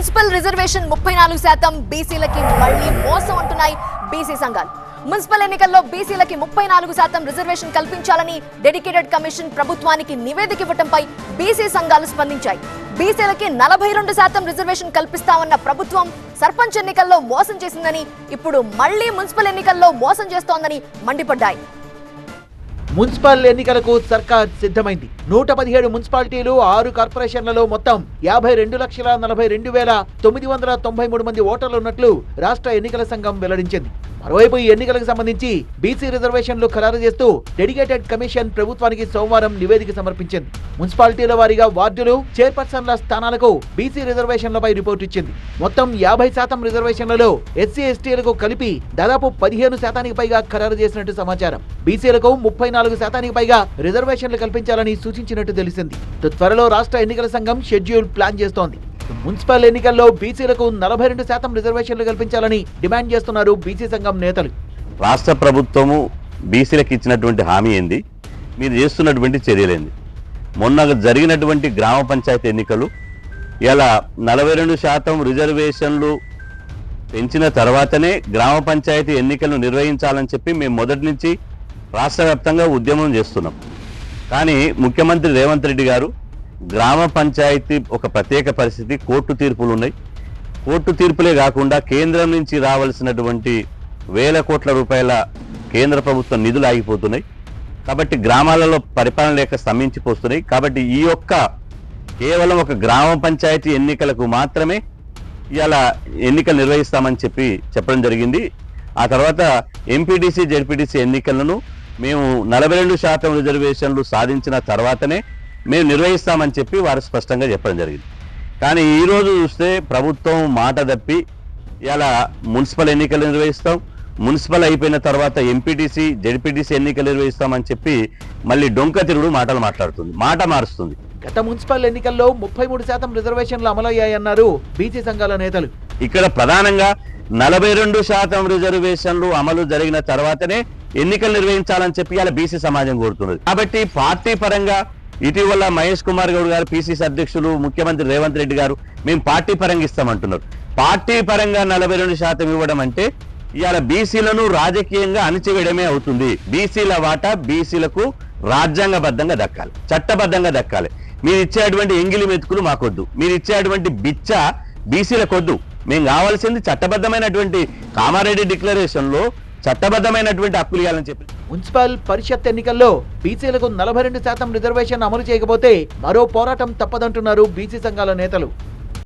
Municipal reservation ముప్పై నాలుగు శాతం బీసీలకి మళ్ళీ మోసం అంటున్నాయి బీసీ సంఘాలు. మున్సిపల్ ఎన్నికల్లో బీసీలకి ముప్పై నాలుగు శాతం రిజర్వేషన్ కల్పించాలని డెడికేటెడ్ కమిషన్ ప్రభుత్వానికి నివేదిక ఇవ్వటంపై బీసీ సంఘాలు స్పందించాయి. బీసీలకి నలభై రెండు శాతం రిజర్వేషన్ కల్పిస్తామన్న ప్రభుత్వం సర్పంచ్ ఎన్నికల్లో మోసం చేసిందని ఇప్పుడు మళ్ళీ మున్సిపల్ ఎన్నికల్లో మోసం చేస్తోందని మండిపడ్డాయి. మున్సిపల్ ఎన్నికలకు సర్కార్ సిద్ధమైంది. నూట పదిహేడు మున్సిపాలిటీలు ఆరు కార్పొరేషన్లలో మొత్తం యాభై రెండు లక్షల నలభై రెండు వేల తొమ్మిది వందల తొంభై మూడు మంది ఓటర్లు ఉన్నట్లు రాష్ట్ర ఎన్నికల సంఘం వెల్లడించింది. మరోవైపు ఈ ఎన్నికలకు సంబంధించి బీసీ రిజర్వేషన్లు ఖరారు చేస్తూ డెడికేటెడ్ కమిషన్ ప్రభుత్వానికి సోమవారం నివేదిక సమర్పించింది. మున్సిపాలిటీల వారీగా వార్డులు చైర్పర్సన్ల స్థానాలకు బీసీ రిజర్వేషన్లపై రిపోర్ట్ ఇచ్చింది. మొత్తం యాభై శాతం రిజర్వేషన్లలో ఎస్సీ ఎస్టీలకు కలిపి దాదాపు పదిహేను శాతానికి పైగా ఖరారు చేసినట్టు సమాచారం. బీసీలకు ముప్పై నాలుగు శాతానికి పైగా రిజర్వేషన్లు కల్పించాలని సూచించినట్టు తెలిసింది. త్వరలో రాష్ట్ర ఎన్నికల సంఘం షెడ్యూల్ ప్లాన్ చేస్తోంది. మున్సిపల్ ఎన్నికల్లో బీసీలకు నలభై రెండు శాతం రిజర్వేషన్లు కల్పించాలని డిమాండ్ చేస్తున్నారు బీసీ సంఘం నేతలు. రాష్ట్ర ప్రభుత్వము బీసీలకు ఇచ్చినటువంటి హామీ ఏంది? మీరు చేస్తున్నటువంటి చర్యలేంది మొన్న జరిగినటువంటి గ్రామ పంచాయతీ ఎన్నికలు ఇలా నలభై రెండు శాతం రిజర్వేషన్లు పెంచిన తర్వాతనే గ్రామ పంచాయతీ ఎన్నికలను నిర్వహించాలని చెప్పి మేము మొదటి నుంచి రాష్ట్ర వ్యాప్తంగా ఉద్యమం చేస్తున్నాం. కానీ ముఖ్యమంత్రి రేవంత్ రెడ్డి గారు గ్రామ పంచాయతీ ఒక ప్రత్యేక పరిస్థితి కోర్టు తీర్పులు ఉన్నాయి కోర్టు తీర్పులే కాకుండా కేంద్రం నుంచి రావాల్సినటువంటి వేల కోట్ల రూపాయల కేంద్ర ప్రభుత్వం నిధులు ఆగిపోతున్నాయి. కాబట్టి గ్రామాలలో పరిపాలన లేక స్తంభించిపోతున్నాయి కాబట్టి ఈ యొక్క కేవలం ఒక గ్రామ పంచాయతీ ఎన్నికలకు మాత్రమే ఇలా ఎన్నికలు నిర్వహిస్తామని చెప్పి చెప్పడం జరిగింది. ఆ తర్వాత ఎంపీటీసీ జెడ్పీటీసీ ఎన్నికలను మేము నలభై రెండు శాతం రిజర్వేషన్లు సాధించిన తర్వాతనే మేము నిర్వహిస్తామని చెప్పి వారు స్పష్టంగా చెప్పడం జరిగింది. కానీ ఈ రోజు చూస్తే ప్రభుత్వం మాట తప్పి ఇలా మున్సిపల్ ఎన్నికలు నిర్వహిస్తాం. మున్సిపల్ అయిపోయిన తర్వాత ఎంపీటీసీ జెడ్పీటీసీ ఎన్నికలు నిర్వహిస్తామని చెప్పి మళ్ళీ డొంక తిరుగుడు మాటలు మాట్లాడుతుంది మాట మారుస్తుంది. గత మున్సిపల్ ఎన్నికల్లో ముప్పై మూడు శాతం రిజర్వేషన్లు అమలయ్యాయన్నారు బీసీ సంఘాల నేతలు. ఇక్కడ ప్రధానంగా నలభై రెండు శాతం రిజర్వేషన్లు అమలు జరిగిన తర్వాతనే ఎన్నికలు నిర్వహించాలని చెప్పి ఇలా బీసీ సమాజం కోరుతున్నది. కాబట్టి పార్టీ పరంగా ఇటీవల మహేష్ కుమార్ గౌడ్ గారు పిసిసి అధ్యక్షులు ముఖ్యమంత్రి రేవంత్ రెడ్డి గారు మేము పార్టీ పరంగా ఇస్తామంటున్నారు. పార్టీ పరంగా నలభై రెండు శాతం ఇవ్వడం అంటే ఇవాళ బీసీలను రాజకీయంగా అణిచివేయడమే అవుతుంది. బీసీల వాటా బీసీలకు రాజ్యాంగబద్ధంగా దక్కాలి చట్టబద్ధంగా దక్కాలి. మీరు ఇచ్చేటువంటి ఎంగిలి మెతుకులు మాకొద్దు. మీరు ఇచ్చేటువంటి బిచ్చ బీసీలకొద్దు. మేము కావాల్సింది చట్టబద్ధమైనటువంటి కామారెడ్డి డిక్లరేషన్లో చట్టబద్ధమైనటువంటి హక్కులు ఇవ్వాలని చెప్పి. మున్సిపల్ పరిషత్ ఎన్నికల్లో బీసీలకు నలభై రెండు శాతం రిజర్వేషన్ అమలు చేయకపోతే మరో పోరాటం తప్పదంటున్నారు బీసీ సంఘాల నేతలు.